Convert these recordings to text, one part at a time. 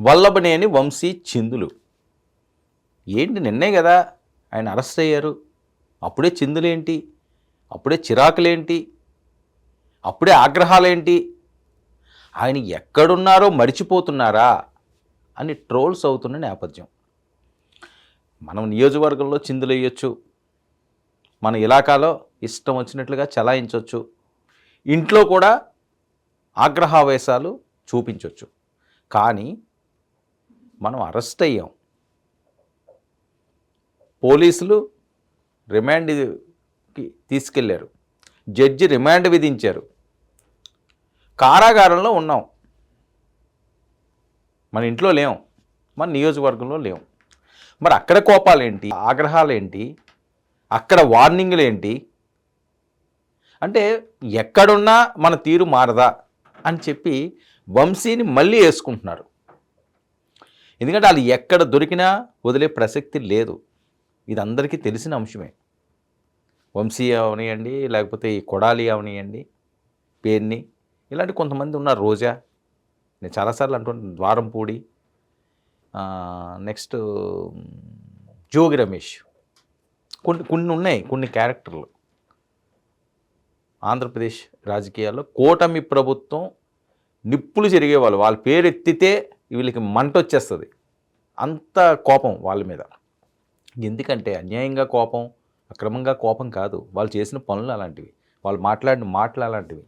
వల్లభనేని వంశీ చిందులు. ఏంటి నిన్నే కదా ఆయన అరెస్ట్ అయ్యారు? అప్పుడే చిందులేంటి? అప్పుడే చిరాకులేంటి? అప్పుడే ఆగ్రహాలేంటి? ఆయన ఎక్కడున్నారో మర్చిపోతున్నారా? అని ట్రోల్స్ అవుతున్న నేపథ్యం. మనం నియోజకవర్గంలో చిందులేయొచ్చు మన ఇలాకాలో ఇష్టం వచ్చినట్లుగా చలాయించవచ్చు ఇంట్లో కూడా ఆగ్రహావేశాలు చూపించవచ్చు కానీ మనం అరెస్ట్ అయ్యాం. పోలీసులు రిమాండ్కి తీసుకెళ్ళారు. జడ్జి రిమాండ్ విధించారు. కారాగారంలో ఉన్నాం. మన ఇంట్లో లేం. మన నియోజకవర్గంలో లేం. మరి అక్కడ కోపాలేంటి? ఆగ్రహాలేంటి? అక్కడ వార్నింగ్లు ఏంటి అంటే ఎక్కడున్నా మన తీరు మారదా అని చెప్పి వంశీని మళ్ళీ వేసుకుంటున్నారు. ఎందుకంటే వాళ్ళు ఎక్కడ దొరికినా వదిలే ప్రసక్తి లేదు. ఇది అందరికీ తెలిసిన అంశమే. వంశీ అవనియండి లేకపోతే ఈ కొడాలి అవనియండి పేర్ని ఇలాంటి కొంతమంది ఉన్నారు. రోజా నేను చాలాసార్లు అంటుంటాను ద్వారంపూడి నెక్స్ట్ జోగి రమేష్. కొన్ని కొన్ని ఉన్నాయి కొన్ని క్యారెక్టర్లు. ఆంధ్రప్రదేశ్ రాజకీయాల్లో కూటమి ప్రభుత్వం నిప్పులు జరిగేవాళ్ళు. వాళ్ళ పేరు ఎత్తితే వీళ్ళకి మంట వచ్చేస్తుంది. అంత కోపం వాళ్ళ మీద. ఎందుకంటే అన్యాయంగా కోపం అక్రమంగా కోపం కాదు. వాళ్ళు చేసిన పనులు అలాంటివి. వాళ్ళు మాట్లాడిన మాటలు అలాంటివి.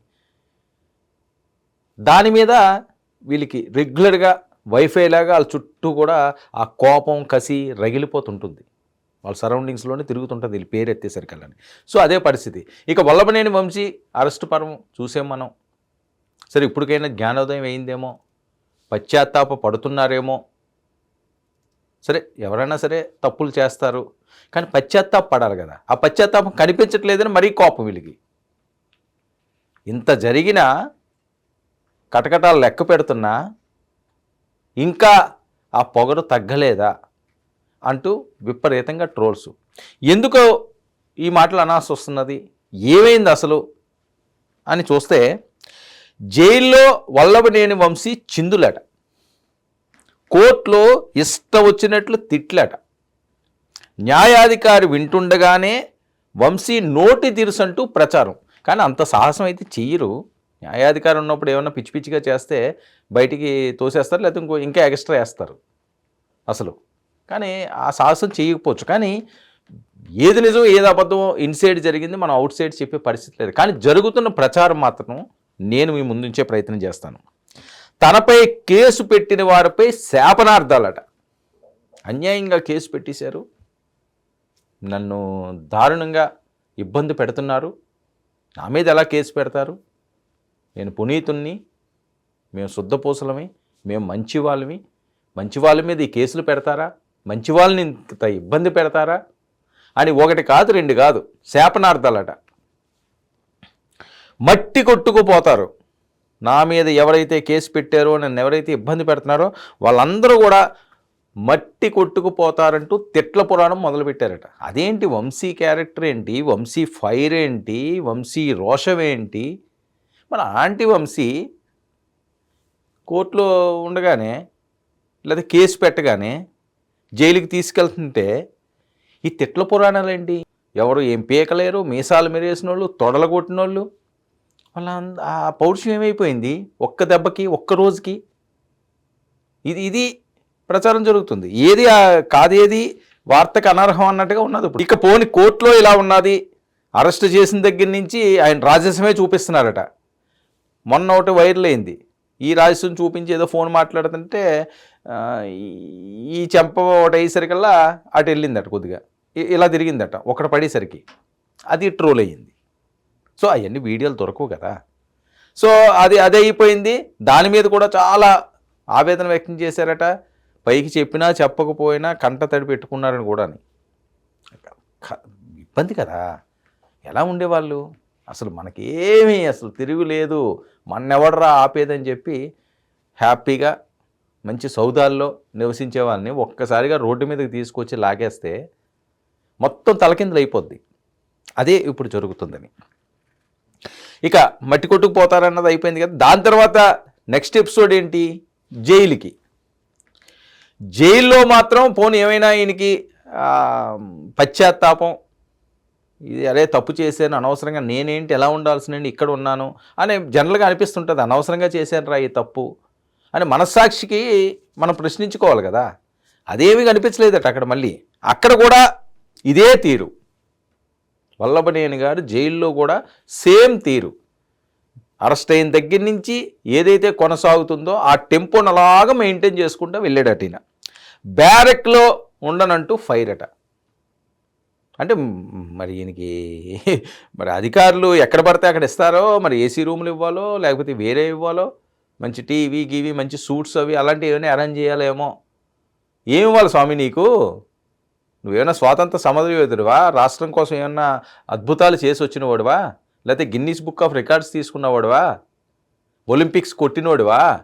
దాని మీద వీళ్ళకి రెగ్యులర్గా వైఫై లాగా వాళ్ళ చుట్టూ కూడా ఆ కోపం కసి రగిలిపోతుంటుంది. వాళ్ళ సరౌండింగ్స్లోనే తిరుగుతుంటుంది వీళ్ళు పేరు ఎత్తేసరికల్లని సో అదే పరిస్థితి. ఇక వల్లభనేని వంశీ అరెస్ట్ పరం చూసాం మనం. సరే ఇప్పటికైనా జ్ఞానోదయం అయిందేమో? పశ్చాత్తాప పడుతున్నారేమో. సరే ఎవరైనా సరే తప్పులు చేస్తారు. కానీ పశ్చాత్తాప పడాలి కదా. ఆ పశ్చాత్తాపం కనిపించట్లేదని మరీ కోపం వీళ్ళకి ఇంత జరిగినా కటకటాలు లెక్క పెడుతున్నా ఇంకా ఆ పొగరు తగ్గలేదా అంటూ విపరీతంగా ట్రోల్స్. ఎందుకో ఈ మాటలు అనాల్సి వస్తున్నది? ఏమైంది అసలు? అని చూస్తే జైల్లో వల్లభనేని వంశీ చిందులట. కోర్టులో ఇష్ట వచ్చినట్లు తిట్లట. న్యాయాధికారి వింటుండగానే వంశీ నోటి తీరుసంటూ ప్రచారం. కానీ అంత సాహసం అయితే చెయ్యరు. న్యాయాధికారి ఉన్నప్పుడు ఏమన్నా పిచ్చి పిచ్చిగా చేస్తే బయటికి తోసేస్తారు లేకపోతే ఇంకో ఇంకా ఎక్స్ట్రా వేస్తారు అసలు. కానీ ఆ సాహసం చేయకపోవచ్చు కానీ ఏది నిజం ఏది అబద్ధం ఇన్సైడ్ జరిగింది మనం అవుట్ సైడ్ చెప్పే పరిస్థితి లేదు. కానీ జరుగుతున్న ప్రచారం మాత్రం నేను మీ ముందుంచే ప్రయత్నం చేస్తాను. తనపై కేసు పెట్టిన వారిపై శాపనార్థాలట. అన్యాయంగా కేసు పెట్టేశారు. నన్ను దారుణంగా ఇబ్బంది పెడుతున్నారు. నా మీద ఎలా కేసు పెడతారు? నేను పునీతుణ్ణి మేము శుద్ధపూసలమి మేము మంచి వాళ్ళమి మంచి వాళ్ళ మీద ఈ కేసులు పెడతారా? మంచి వాళ్ళని ఇంత ఇబ్బంది పెడతారా? అని ఒకటి కాదు రెండు కాదు. శాపనార్థాలట. మట్టి కొట్టుకుపోతారు. నా మీద ఎవరైతే కేసు పెట్టారో నన్ను ఎవరైతే ఇబ్బంది పెడుతున్నారో వాళ్ళందరూ కూడా మట్టి కొట్టుకుపోతారంటూ తిట్ల పురాణం మొదలుపెట్టారట. అదేంటి వంశీ క్యారెక్టర్ ఏంటి? వంశీ ఫైర్ ఏంటి? వంశీ రోషం ఏంటి? మన ఆంటీ వంశీ కోర్టులో ఉండగానే లేదా కేసు పెట్టగానే జైలుకి తీసుకెళ్తుంటే ఈ తిట్ల పురాణాలేంటి? ఎవరు ఏం పీకలేరు? మీసాలు మెరేసిన వాళ్ళు తొడలు కొట్టిన వాళ్ళు వాళ్ళ ఆ పౌరుషం ఏమైపోయింది? ఒక్క దెబ్బకి ఒక్క రోజుకి? ఇది ఇది ప్రచారం జరుగుతుంది. ఏది కాదేది వార్తకు అనర్హం అన్నట్టుగా ఉన్నది ఇప్పుడు. ఇక పోని కోర్టులో ఇలా ఉన్నది. అరెస్ట్ చేసిన దగ్గర నుంచి ఆయన రాజస్యమే చూపిస్తున్నారట. మొన్న ఒకటి వైరల్ అయింది. ఈ రాజస్యం చూపించి ఏదో ఫోన్ మాట్లాడుతుంటే ఈ- చెంప ఒకటి అయ్యేసరికల్లా అటు వెళ్ళిందట కొద్దిగా. ఇలా తిరిగిందట. ఒకటి పడేసరికి. అది ట్రోల్ అయ్యింది. సో అవన్నీ వీడియోలు దొరకవు కదా. సో అది అదే అయిపోయింది. దాని మీద కూడా చాలా ఆవేదన వ్యక్తం చేశారట. పైకి చెప్పినా చెప్పకపోయినా కంట తడి పెట్టుకున్నారని కూడా ఇబ్బంది కదా. ఎలా ఉండేవాళ్ళు? అసలు మనకేమీ అసలు తిరుగు లేదు. మన్నెవడరా ఆపేదని చెప్పి హ్యాపీగా మంచి సౌదాల్లో నివసించే వాళ్ళని ఒక్కసారిగా రోడ్డు మీదకి తీసుకొచ్చి లాగేస్తే మొత్తం తలకిందులు అయిపోద్ది. అదే ఇప్పుడు జరుగుతుందని. ఇక మట్టి కొట్టుకుపోతారన్నది అయిపోయింది కదా. దాని తర్వాత నెక్స్ట్ ఎపిసోడ్ ఏంటి? జైలుకి. జైల్లో మాత్రం పోనీ ఏమైనా ఈయనకి పశ్చాత్తాపం ఇది అరే తప్పు చేశాను అనవసరంగా నేనేంటి ఎలా ఉండాల్సిన ఇక్కడ ఉన్నాను అని జనరల్గా అనిపిస్తుంటుంది. అనవసరంగా చేశాను రా ఈ తప్పు అని మనస్సాక్షికి మనం ప్రశ్నించుకోవాలి కదా. అదేమీ కనిపించలేదట అక్కడ మళ్ళీ. అక్కడ కూడా ఇదే తీరు. వల్లభనేని గారు జైల్లో కూడా సేమ్ తీరు. అరెస్ట్ అయిన దగ్గర నుంచి ఏదైతే కొనసాగుతుందో ఆ టెంపోను అలాగా మెయింటైన్ చేసుకుంటూ వెళ్ళాడట ఈయన. బ్యారెక్లో ఉండనంటూ ఫైర్ అట. అంటే మరి ఈయనకి మరి అధికారులు ఎక్కడ పడితే అక్కడ ఇస్తారో మరి ఏసీ రూములు ఇవ్వాలో లేకపోతే వేరే ఇవ్వాలో మంచి టీవీ గీవీ మంచి సూట్స్ అవి అలాంటివి ఏమైనా అరేంజ్ చేయాలేమో? ఏమి ఇవ్వాలి స్వామి నీకు? నువ్వేమైనా స్వాతంత్ర సమరయోధుడివా? రాష్ట్రం కోసం ఏమన్నా అద్భుతాలు చేసి వచ్చిన వాడివా లేకపోతే గిన్నీస్ బుక్ ఆఫ్ రికార్డ్స్ తీసుకున్నవాడువా? ఒలింపిక్స్ కొట్టినోడువా?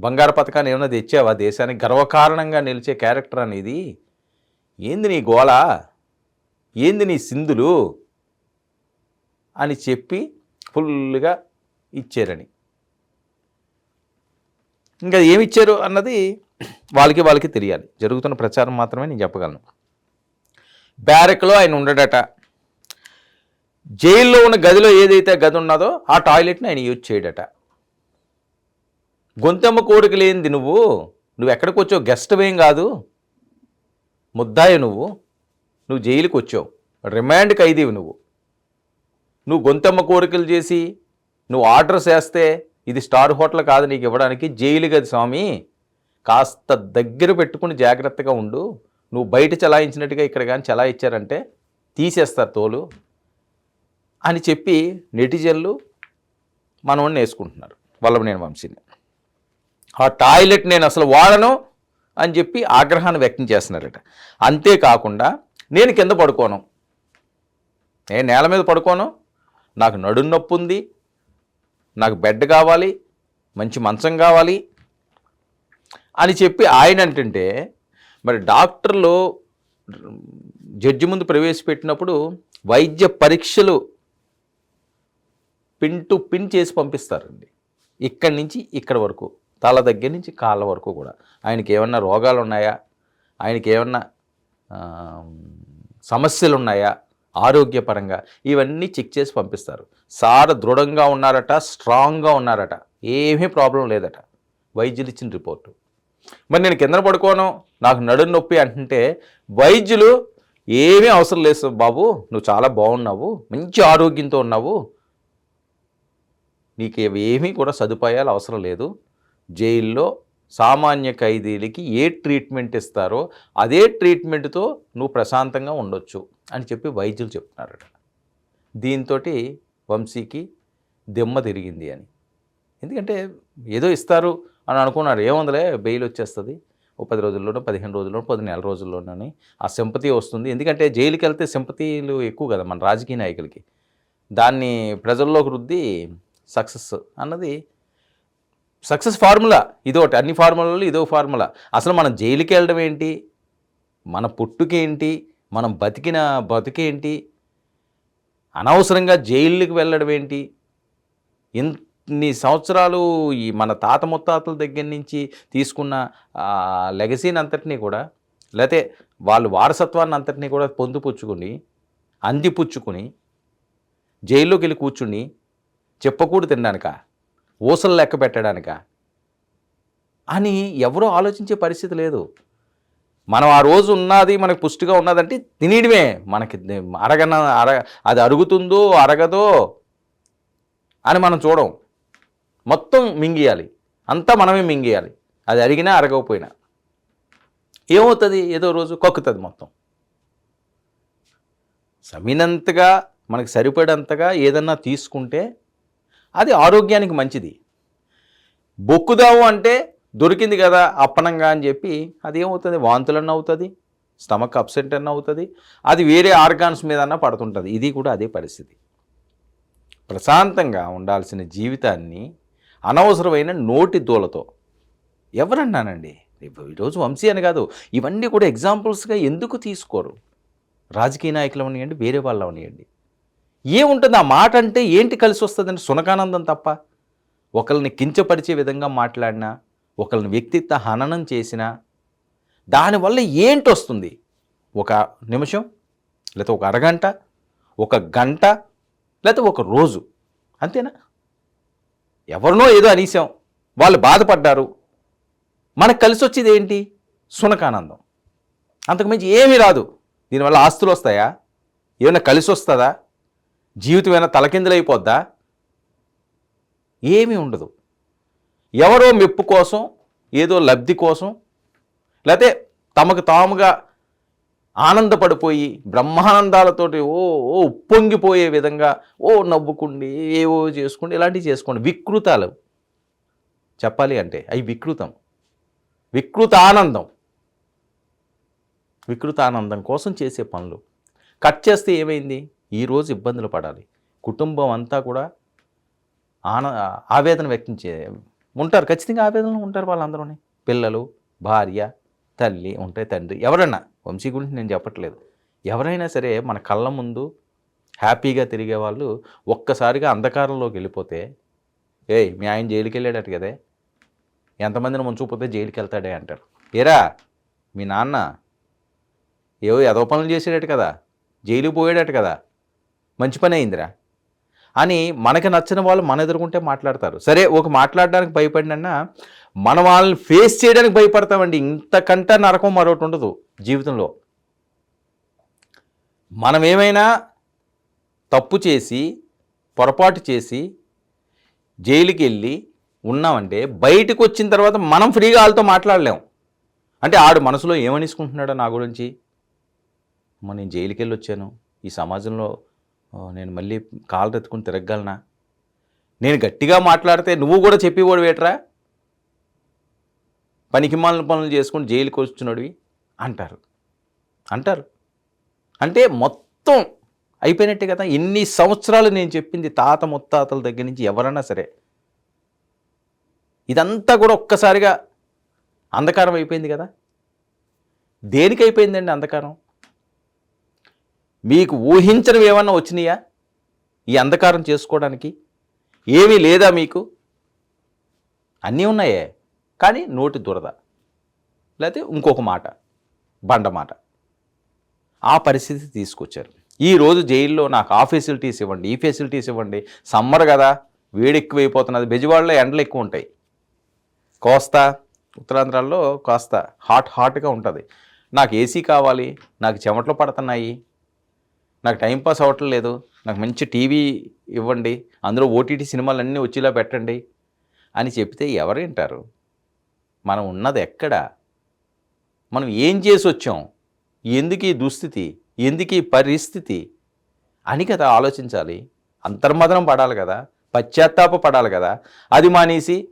బంగారు పథకాన్ని ఏమైనా తెచ్చావా? దేశానికి గర్వకారణంగా నిలిచే క్యారెక్టర్ అనేది ఏంది నీ గోళ? ఏంది నీ సింధులు? అని చెప్పి ఫుల్గా ఇచ్చారని. ఇంకా ఏమిచ్చారు అన్నది వాళ్ళకి వాళ్ళకి తెలియాలి. జరుగుతున్న ప్రచారం మాత్రమే నేను చెప్పగలను. బ్యారెక్లో ఆయన ఉండడట. జైల్లో ఉన్న గదిలో ఏదైతే గది ఉన్నదో ఆ టాయిలెట్ని ఆయన యూజ్ చేయడట. గొంతెమ్మ కోరిక లేనిది నువ్వు. నువ్వు ఎక్కడికి వచ్చావు? గెస్ట్ ఏం కాదు. ముద్దాయి నువ్వు. నువ్వు జైలుకి వచ్చావు. రిమాండ్ ఖైదీవి నువ్వు. నువ్వు గొంతెమ్మ కోరికలు చేసి నువ్వు ఆర్డర్స్ వేస్తే ఇది స్టార్ హోటల్ కాదు నీకు ఇవ్వడానికి జైలు గది స్వామి. కాస్త దగ్గర పెట్టుకుని జాగ్రత్తగా ఉండు. నువ్వు బయట చలాయించినట్టుగా ఇక్కడ కానీ చలాయించారంటే తీసేస్తారు తోలు అని చెప్పి నెటిజన్లు మనవాడిని వేసుకుంటున్నారు వల్లభనేని వంశీని. ఆ టాయిలెట్ నేను అసలు వాడను అని చెప్పి ఆగ్రహాన్ని వ్యక్తం చేస్తున్నారట. అంతేకాకుండా నేను కింద పడుకోను. నేను నేల మీద పడుకోను. నాకు నడుం నొప్పి ఉంది నాకు బెడ్ కావాలి. మంచి మంచం కావాలి. అని చెప్పి ఆయన అంటుంటే మరి డాక్టర్లు జడ్జి ముందు ప్రవేశపెట్టినప్పుడు వైద్య పరీక్షలు పిన్ టు పిన్ చేసి పంపిస్తారండి. ఇక్కడి నుంచి ఇక్కడ వరకు తల దగ్గర నుంచి కాళ్ళ వరకు కూడా. ఆయనకి ఏమన్నా రోగాలు ఉన్నాయా? ఆయనకి ఏమన్నా సమస్యలు ఉన్నాయా? ఆరోగ్యపరంగా ఇవన్నీ చెక్ చేసి పంపిస్తారు. సార్ దృఢంగా ఉన్నారట స్ట్రాంగ్గా ఉన్నారట ఏమీ ప్రాబ్లం లేదట. వైద్యులు ఇచ్చిన రిపోర్టు. మరి నేను కింద పడుకోను నాకు నడుము నొప్పి అంటుంటే వైద్యులు ఏమీ అవసరం లేదు బాబు నువ్వు చాలా బాగున్నావు మంచి ఆరోగ్యంతో ఉన్నావు. నీకు ఏమీ కూడా సదుపాయాలు అవసరం లేదు. జైల్లో సామాన్య ఖైదీలకి ఏ ట్రీట్మెంట్ ఇస్తారో అదే ట్రీట్మెంట్తో నువ్వు ప్రశాంతంగా ఉండొచ్చు అని చెప్పి వైద్యులు చెప్తున్నారట. దీంతో వంశీకి దిమ్మ తిరిగింది అని. ఎందుకంటే ఏదో ఇస్తారు అని అనుకున్నారు. ఏముందిలే బెయిల్ వచ్చేస్తుంది. ఓ పది రోజుల్లోనో పదిహేను రోజుల్లోనో పది నెల రోజుల్లోనని ఆ సింపతి వస్తుంది. ఎందుకంటే జైలుకి వెళ్తే సింపతీలు ఎక్కువ కదా మన రాజకీయ నాయకులకి. దాన్ని ప్రజల్లోకి రుద్ది సక్సెస్ అన్నది సక్సెస్ ఫార్ములా ఇదొకటి అన్ని ఫార్ములాలు ఇదో ఫార్ములా. అసలు మనం జైలుకి వెళ్ళడం ఏంటి? మన పుట్టుకేంటి మనం బతికిన బతుకేంటి? అనవసరంగా జైలుకి వెళ్ళడం ఏంటి? ఇన్ని సంవత్సరాలు ఈ మన తాత ముత్తాతల దగ్గర నుంచి తీసుకున్న లెగసీని అంతటినీ కూడా లేతే వాళ్ళు వారసత్వాన్ని అంతటినీ కూడా పొందుపుచ్చుకుని అందిపుచ్చుకుని జైల్లోకి వెళ్ళి కూర్చుని చెప్పకూడదు తినడానిక ఊసలు లెక్క పెట్టడానిక అని ఎవరూ ఆలోచించే పరిస్థితి లేదు. మనం ఆ రోజు ఉన్నది మనకు పుష్టిగా ఉన్నదంటే తినేయడమే. మనకి అరగన అరగ అది అరుగుతుందో అరగదో అని మనం చూడం. మొత్తం మింగియాలి. అంతా మనమే మింగేయాలి. అది అరిగినా అరగకపోయినా. ఏమవుతుంది? ఏదో రోజు కక్కుతుంది మొత్తం. సమినంతగా మనకి సరిపడంతగా ఏదన్నా తీసుకుంటే అది ఆరోగ్యానికి మంచిది. బొక్కుదావు అంటే దొరికింది కదా అప్పనంగా అని చెప్పి అది ఏమవుతుంది వాంతులన్న అవుతుంది స్టమక్ అప్సెంట్ అన్న అవుతుంది అది వేరే ఆర్గాన్స్ మీద అన్న పడుతుంటుంది. ఇది కూడా అదే పరిస్థితి. ప్రశాంతంగా ఉండాల్సిన జీవితాన్ని అనవసరమైన నోటి దూలతో. ఎవరన్నానండి? ఈరోజు వంశీ అని కాదు. ఇవన్నీ కూడా ఎగ్జాంపుల్స్గా ఎందుకు తీసుకోరు? రాజకీయ నాయకులు అవనియండి వేరే వాళ్ళు అవనియండి. ఏముంటుంది? ఆ మాట అంటే ఏంటి కలిసి వస్తుందండి? సునకానందం తప్ప. ఒకరిని కించపరిచే విధంగా మాట్లాడినా ఒకరిని వ్యక్తిత్వ హననం చేసినా దానివల్ల ఏంటి వస్తుంది? ఒక నిమిషం లేకపోతే ఒక అరగంట ఒక గంట లేకపోతే ఒక రోజు. అంతేనా? ఎవరినో ఏదో అనేసాం వాళ్ళు బాధపడ్డారు. మనకు కలిసి వచ్చేది ఏంటి? సునకానందం. అంతకుమించి ఏమీ రాదు. దీనివల్ల ఆస్తులు వస్తాయా? ఏమైనా కలిసి వస్తుందా? జీవితం ఏమైనా తలకిందులైపోద్దా ఏమీ ఉండదు. ఎవరో మెప్పు కోసం ఏదో లబ్ధి కోసం లేకపోతే తమకు తాముగా ఆనందపడిపోయి బ్రహ్మానందాలతోటి ఓ ఓ ఉప్పొంగిపోయే విధంగా ఓ నవ్వుకుండి ఏవో చేసుకోండి ఇలాంటివి చేసుకోండి. వికృతాలు. చెప్పాలి అంటే అవి వికృతం. వికృత ఆనందం వికృత ఆనందం కోసం చేసే పనులు. కట్ చేస్తే ఏమైంది? ఈరోజు ఇబ్బందులు పడాలి. కుటుంబం అంతా కూడా ఆన ఆవేదన వ్యక్తం చే ఉంటారు. ఖచ్చితంగా ఆవేదనలో ఉంటారు వాళ్ళందరూనే. పిల్లలు భార్య తల్లి ఉంటే తండ్రి. ఎవరైనా వంశీ గురించి నేను చెప్పట్లేదు. ఎవరైనా సరే మన కళ్ళ ముందు హ్యాపీగా తిరిగే వాళ్ళు ఒక్కసారిగా అంధకారంలోకి వెళ్ళిపోతే ఏయ్ మీ ఆయన జైలుకి వెళ్ళాడట కదే. ఎంతమందిని ముంచుకుపోతే జైలుకి వెళ్తాడే అంటారు ఏరా మీ నాన్న ఏవో ఎదో పనులు చేసాడట కదా. జైలుకి పోయాడట కదా. మంచి పని అయిందిరా. అని మనకి నచ్చిన వాళ్ళు మన ఎదుర్కొంటే మాట్లాడతారు. సరే ఒక మాట్లాడడానికి భయపడినన్నా మన వాళ్ళని ఫేస్ చేయడానికి భయపడతామండి. ఇంతకంటే నరకం మరొకటి ఉండదు జీవితంలో. మనం ఏమైనా తప్పు చేసి పొరపాటు చేసి జైలుకి వెళ్ళి ఉన్నామంటే బయటకు వచ్చిన తర్వాత మనం ఫ్రీగా వాళ్ళతో మాట్లాడలేం. అంటే ఆడు మనసులో ఏమనిసుకుంటున్నాడో నా గురించి? అమ్మ నేను జైలుకి వెళ్ళి వచ్చాను. ఈ సమాజంలో నేను మళ్ళీ కాలు రెత్తుకుని తిరగగలనా? నేను గట్టిగా మాట్లాడితే నువ్వు కూడా చెప్పేవాడు వేటరా పనికిమాలిన పనులు చేసుకుని జైలుకి వచ్చినోడివి అంటారు. అంటారు. అంటే మొత్తం అయిపోయినట్టే కదా ఎన్ని సంవత్సరాలు నేను చెప్పింది తాత ముత్తాతల దగ్గర నుంచి ఎవరైనా సరే. ఇదంతా కూడా ఒక్కసారిగా అంధకారం అయిపోయింది కదా. దేనికి అయిపోయిందండి అంధకారం? మీకు ఊహించడం ఏమన్నా వచ్చినాయా ఈ అంధకారం చేసుకోవడానికి? ఏమీ లేదా మీకు? అన్నీ ఉన్నాయే. కానీ నోటి దురద లేకపోతే ఇంకొక మాట బండ మాట. ఆ పరిస్థితి తీసుకొచ్చారు. ఈరోజు జైల్లో నాకు ఆ ఫెసిలిటీస్ ఇవ్వండి ఈ ఫెసిలిటీస్ ఇవ్వండి. సమ్మర్ కదా వేడి ఎక్కువైపోతున్నది బెజవాడలో ఎండలు ఎక్కువ ఉంటాయి కోస్తా ఉత్తరాంధ్రాల్లో కాస్త హాట్ హాట్గా ఉంటుంది. నాకు ఏసీ కావాలి నాకు చెమటలు పడుతున్నాయి నాకు టైం పాస్ అవ్వటం లేదు నాకు మంచి టీవీ ఇవ్వండి అందులో ఓటీటీ సినిమాలు అన్నీ వచ్చేలా పెట్టండి అని చెప్తే ఎవరు వింటారు? మనం ఉన్నది ఎక్కడ? మనం ఏం చేసి వచ్చాం ఎందుకు ఈ దుస్థితి? ఎందుకు ఈ పరిస్థితి? అని కదా ఆలోచించాలి. అంతర్మదనం పడాలి కదా. పశ్చాత్తాప పడాలి కదా. అది మానేసి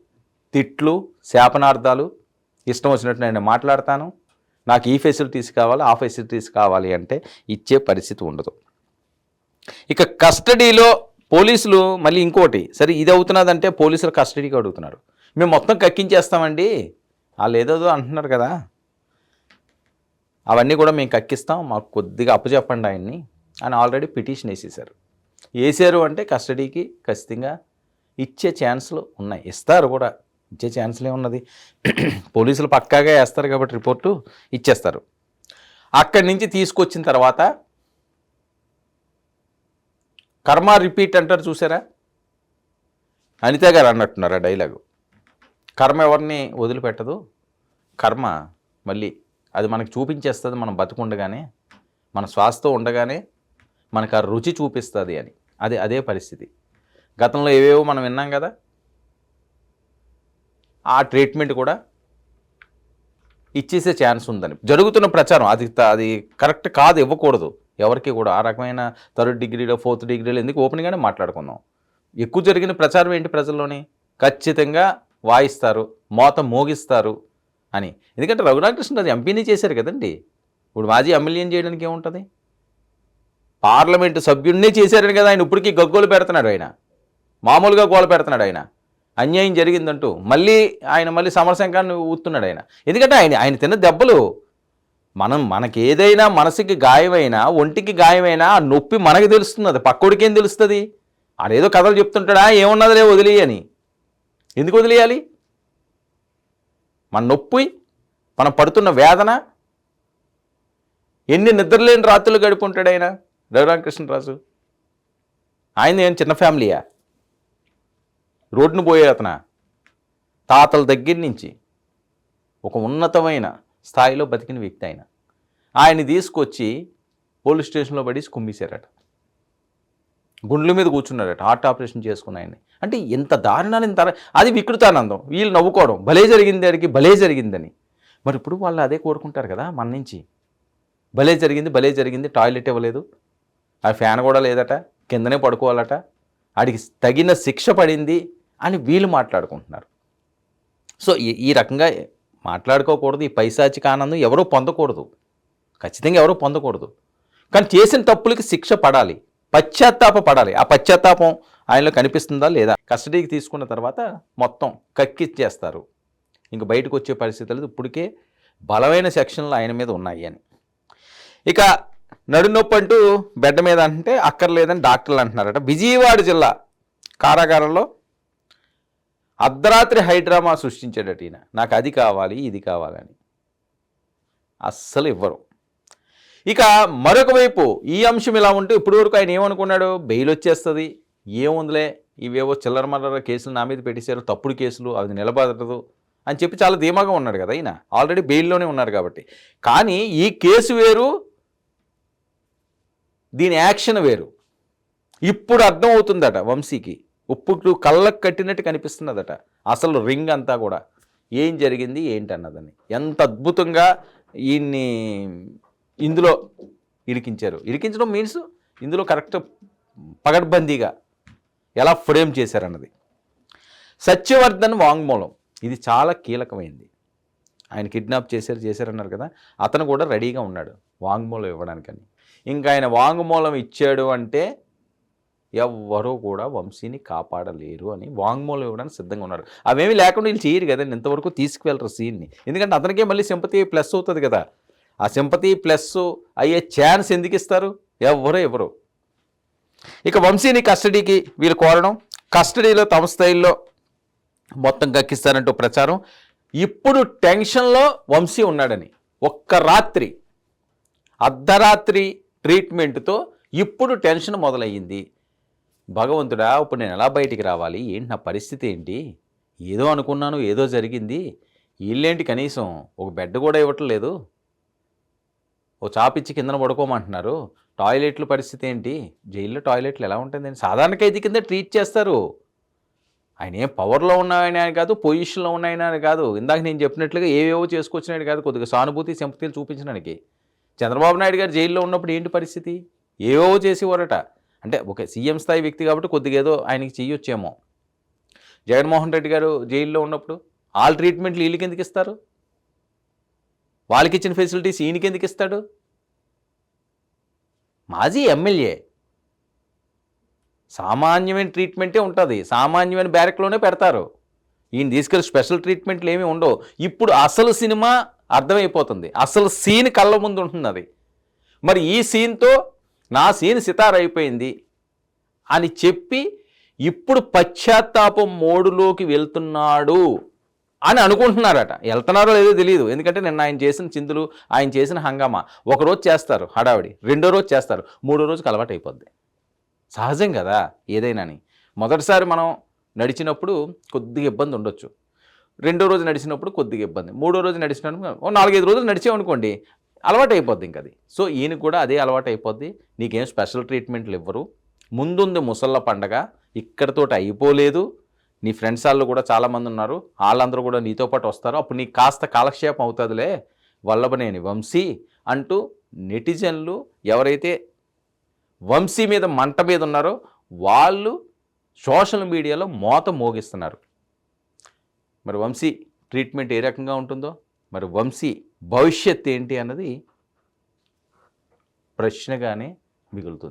తిట్లు శాపనార్థాలు ఇష్టం వచ్చినట్టు నేను మాట్లాడతాను. నాకు ఈ ఫెసిలిటీస్ కావాలి ఆ ఫెసిలిటీస్ కావాలి అంటే ఇచ్చే పరిస్థితి ఉండదు. ఇక కస్టడీలో పోలీసులు మళ్ళీ ఇంకోటి. సరే ఇది అవుతున్నదంటే పోలీసులు కస్టడీకి అడుగుతున్నారు. మేము మొత్తం కక్కించేస్తామండి. వాళ్ళు ఏదోదో అంటున్నారు కదా. అవన్నీ కూడా మేము కక్కిస్తాం. మాకు కొద్దిగా అప్పచెప్పండి ఆయన్ని అని ఆల్రెడీ పిటిషన్ వేసేసారు వేసారు అంటే కస్టడీకి ఖచ్చితంగా ఇచ్చే ఛాన్స్లు ఉన్నాయి. ఇస్తారు కూడా. ఇచ్చే ఛాన్స్లే ఉన్నది. పోలీసులు పక్కాగా వేస్తారు కాబట్టి రిపోర్టు ఇచ్చేస్తారు. అక్కడి నుంచి తీసుకొచ్చిన తర్వాత కర్మ రిపీట్ అంటారు చూసారా? అనిత గారు అన్నట్టున్నారు ఆ డైలాగు. కర్మ ఎవరిని వదిలిపెట్టదు. కర్మ మళ్ళీ అది మనకు చూపించేస్తుంది మనం బతుకుండగానే మన శ్వాసతో ఉండగానే మనకు ఆ రుచి చూపిస్తుంది అని. అది అదే పరిస్థితి. గతంలో ఏవేవో మనం విన్నాం కదా? ఆ ట్రీట్మెంట్ కూడా ఇచ్చేసే ఛాన్స్ ఉందని. జరుగుతున్న ప్రచారం అది అది కరెక్ట్ కాదు ఇవ్వకూడదు. ఎవరికి కూడా ఆ రకమైన థర్డ్ డిగ్రీలో ఫోర్త్ డిగ్రీలో ఎందుకు ఓపెన్గానే మాట్లాడుకుందాం. ఎక్కువ జరిగిన ప్రచారం ఏంటి ప్రజల్లోని? ఖచ్చితంగా వాయిస్తారు మోత మోగిస్తారు అని. ఎందుకంటే రఘునాథకృష్ణరాజు ఎంపీని చేశారు కదండి. ఇప్పుడు మాజీ ఎమ్మెల్యేని చేయడానికి ఏముంటుంది? పార్లమెంటు సభ్యుడినే చేశారని కదా ఆయన ఇప్పటికీ గగ్గోలు పెడుతున్నాడు ఆయన. మామూలుగా గోల పెడుతున్నాడు ఆయన. అన్యాయం జరిగిందంటూ మళ్ళీ ఆయన మళ్ళీ సమరశంకాన్ని ఊతున్నాడు ఆయన. ఎందుకంటే ఆయన ఆయన తిన్న దెబ్బలు మనం మనకి ఏదైనా మనసుకి గాయమైనా ఒంటికి గాయమైనా ఆ నొప్పి మనకి తెలుస్తుంది అది పక్కోడికి ఏం తెలుస్తుంది? ఆడేదో కథలు చెప్తుంటాడా ఏమున్నదిలే వదిలేయి అని ఎందుకు వదిలేయాలి? మన నొప్పి మనం పడుతున్న వేదన ఎన్ని నిద్రలేని రాత్రులు గడుపుంటాడు ఆయన? రఘురామకృష్ణరాజు. ఆయన ఏం చిన్న ఫ్యామిలీయా? రోడ్డును పోయే అతన. తాతల దగ్గర నుంచి ఒక ఉన్నతమైన స్థాయిలో బతికిన వ్యక్తి ఆయన. ఆయన్ని తీసుకొచ్చి పోలీస్ స్టేషన్లో పడి కుమ్మేశారట. గుండ్ల మీద కూర్చున్నారట హార్ట్ ఆపరేషన్ చేసుకున్నాయని అంటే ఎంత దారుణాలు ఇంత అది వికృతానందం. వీళ్ళు నవ్వుకోవడం భలే జరిగింది అడిగి భలే జరిగిందని. మరి ఇప్పుడు వాళ్ళు అదే కోరుకుంటారు కదా మన నుంచి. భలే జరిగింది భలే జరిగింది టాయిలెట్ ఇవ్వలేదు. ఆ ఫ్యాన్ కూడా లేదట కిందనే పడుకోవాలట. ఆడికి తగిన శిక్ష పడింది అని వీళ్ళు మాట్లాడుకుంటున్నారు. సో ఈ ఈ రకంగా మాట్లాడుకోకూడదు ఈ పైశాచిక ఆనందం ఎవరూ పొందకూడదు. ఖచ్చితంగా ఎవరూ పొందకూడదు. కానీ చేసిన తప్పులకి శిక్ష పడాలి. పశ్చాత్తాప పడాలి ఆ పశ్చాత్తాపం ఆయనలో కనిపిస్తుందా లేదా? కస్టడీకి తీసుకున్న తర్వాత మొత్తం కక్కిచ్చేస్తారు. ఇంక బయటకు వచ్చే పరిస్థితులు ఇప్పటికే బలమైన సెక్షన్లు ఆయన మీద ఉన్నాయి అని. ఇక నడునొప్పి అంటూ బెడ్ మీద అంటే అక్కర్లేదని డాక్టర్లు అంటున్నారట. విజయవాడ జిల్లా కారాగారంలో అర్ధరాత్రి హైడ్రామా సృష్టించాడట ఈయన. నాకు అది కావాలి ఇది కావాలని. అస్సలు ఇవ్వరు. ఇక మరొక వైపు ఈ అంశం ఇలా ఉంటే ఇప్పటి వరకు ఆయన ఏమనుకున్నాడు బెయిల్ వచ్చేస్తుంది. ఏముందిలే ఇవేవో చిల్లర మల్లర కేసులు నా మీద పెట్టేశారు తప్పుడు కేసులు అది నిలబడదు అని చెప్పి చాలా ధీమాగా ఉన్నాడు కదా ఈయన. ఆల్రెడీ బెయిల్లోనే ఉన్నారు కాబట్టి. కానీ ఈ కేసు వేరు దీని యాక్షన్ వేరు. ఇప్పుడు అర్థం అవుతుందట వంశీకి. ఉప్పుడు కళ్ళకు కట్టినట్టు కనిపిస్తున్నదట. అసలు రింగ్ అంతా కూడా. ఏం జరిగింది ఏంటన్నదని. ఎంత అద్భుతంగా ఈయన్ని ఇందులో ఇరికించారు. ఇరికించడం మీన్స్ ఇందులో కరెక్ట్ పగడ్బందీగా ఎలా ఫ్రేమ్ చేశారన్నది. సత్యవర్ధన్ వాంగ్మూలం. ఇది చాలా కీలకమైంది. ఆయన కిడ్నాప్ చేశారు చేశారన్నారు కదా. అతను కూడా రెడీగా ఉన్నాడు వాంగ్మూలం ఇవ్వడానికని. ఇంకా ఆయన వాంగ్మూలం ఇచ్చాడు అంటే ఎవ్వరూ కూడా వంశీని కాపాడలేరు అని వాంగ్మూలం ఇవ్వడానికి సిద్ధంగా ఉన్నారు. అవేమీ లేకుండా వీళ్ళు చేయరు కదండి. ఇంతవరకు తీసుకువెళ్ళరు సీన్ని. ఎందుకంటే అతనికే మళ్ళీ సింపతి ప్లస్ అవుతుంది కదా. ఆ సింపతి ప్లస్ అయ్యే ఛాన్స్ ఎందుకు ఇస్తారు? ఎవ్వరు ఎవరు ఇక వంశీని కస్టడీకి వీళ్ళు కోరడం కస్టడీలో తమ స్థాయిల్లో మొత్తం గక్కిస్తారంటూ ప్రచారం. ఇప్పుడు టెన్షన్లో వంశీ ఉన్నాడని ఒక్క రాత్రి అర్ధరాత్రి ట్రీట్మెంట్తో ఇప్పుడు టెన్షన్ మొదలయ్యింది. భగవంతుడా ఇప్పుడు నేను ఎలా బయటికి రావాలి? ఏంటి నా పరిస్థితి ఏంటి? ఏదో అనుకున్నాను ఏదో జరిగింది. వీళ్ళేంటి కనీసం ఒక బెడ్ కూడా ఇవ్వటం లేదు ఓ చాపిచ్చి కిందన పడుకోమంటున్నారు. టాయిలెట్ల పరిస్థితి ఏంటి? జైల్లో టాయిలెట్లు ఎలా ఉంటుందండి సాధారణ ఖైదీ కింద ట్రీట్ చేస్తారు. ఆయన ఏం పవర్లో ఉన్నాయని అని కాదు పొజిషన్లో ఉన్నాయని అని కాదు. ఇందాక నేను చెప్పినట్లుగా ఏవేవో చేసుకొచ్చినాడు కాదు కొద్దిగా సానుభూతి సింపతిలు చూపించడానికి. చంద్రబాబు నాయుడు గారు జైల్లో ఉన్నప్పుడు ఏంటి పరిస్థితి? ఏవేవో చేసేవారట. అంటే ఒక సీఎం స్థాయి వ్యక్తి కాబట్టి కొద్దిగా ఏదో ఆయనకి చెయ్యొచ్చేమో. జగన్మోహన్ రెడ్డి గారు జైల్లో ఉన్నప్పుడు ఆల్ ట్రీట్మెంట్లు వీళ్ళకి ఎందుకు ఇస్తారు? వాళ్ళకి ఇచ్చిన ఫెసిలిటీస్ ఈయనకి ఎందుకు ఇస్తాడు? మాజీ ఎమ్మెల్యే. సామాన్యమైన ట్రీట్మెంటే ఉంటుంది. సామాన్యమైన బ్యారెక్లోనే పెడతారు. ఈయన తీసుకెళ్ళి స్పెషల్ ట్రీట్మెంట్లు ఏమీ ఉండవు. ఇప్పుడు అసలు సినిమా అర్థమైపోతుంది. అసలు సీన్ కళ్ళ ముందు ఉంటుంది అది మరి ఈ సీన్తో నా సీన్ సితార్ అయిపోయింది అని చెప్పి ఇప్పుడు పశ్చాత్తాపం మోడులోకి వెళ్తున్నాడు. అని అనుకుంటున్నారట. వెళ్తున్నారో లేదో తెలియదు. ఎందుకంటే నిన్న ఆయన చేసిన చిందులు ఆయన చేసిన హంగామా ఒకరోజు చేస్తారు హడావిడి రెండో రోజు చేస్తారు మూడో రోజుకి అలవాటు అయిపోద్ది. సహజం కదా ఏదైనాని. మొదటిసారి మనం నడిచినప్పుడు కొద్దిగా ఇబ్బంది ఉండొచ్చు. రెండో రోజు నడిచినప్పుడు కొద్దిగా ఇబ్బంది. మూడో రోజు నడిచినప్పుడు ఓ నాలుగైదు రోజులు నడిచామనుకోండి అలవాటు అయిపోద్ది ఇంక అది సో ఈయనకు కూడా అదే అలవాటు అయిపోద్ది. నీకేం స్పెషల్ ట్రీట్మెంట్లు ఇవ్వరు. ముందుంది ముసళ్ళ పండగ ఇక్కడితోటి అయిపోలేదు. నీ ఫ్రెండ్స్ వాళ్ళు కూడా చాలామంది ఉన్నారు. వాళ్ళందరూ కూడా నీతో పాటు వస్తారు. అప్పుడు నీకు కాస్త కాలక్షేపం అవుతుందిలే. వల్లభనేని వంశీ అంటూ నెటిజన్లు ఎవరైతే వంశీ మీద మంట మీద ఉన్నారో వాళ్ళు సోషల్ మీడియాలో మోత మోగిస్తున్నారు. మరి వంశీ ట్రీట్మెంట్ ఏ రకంగా ఉంటుందో? మరి వంశీ భవిష్యత్ ఏంటి అన్నది ప్రశ్నగానే మిగులుతుంది.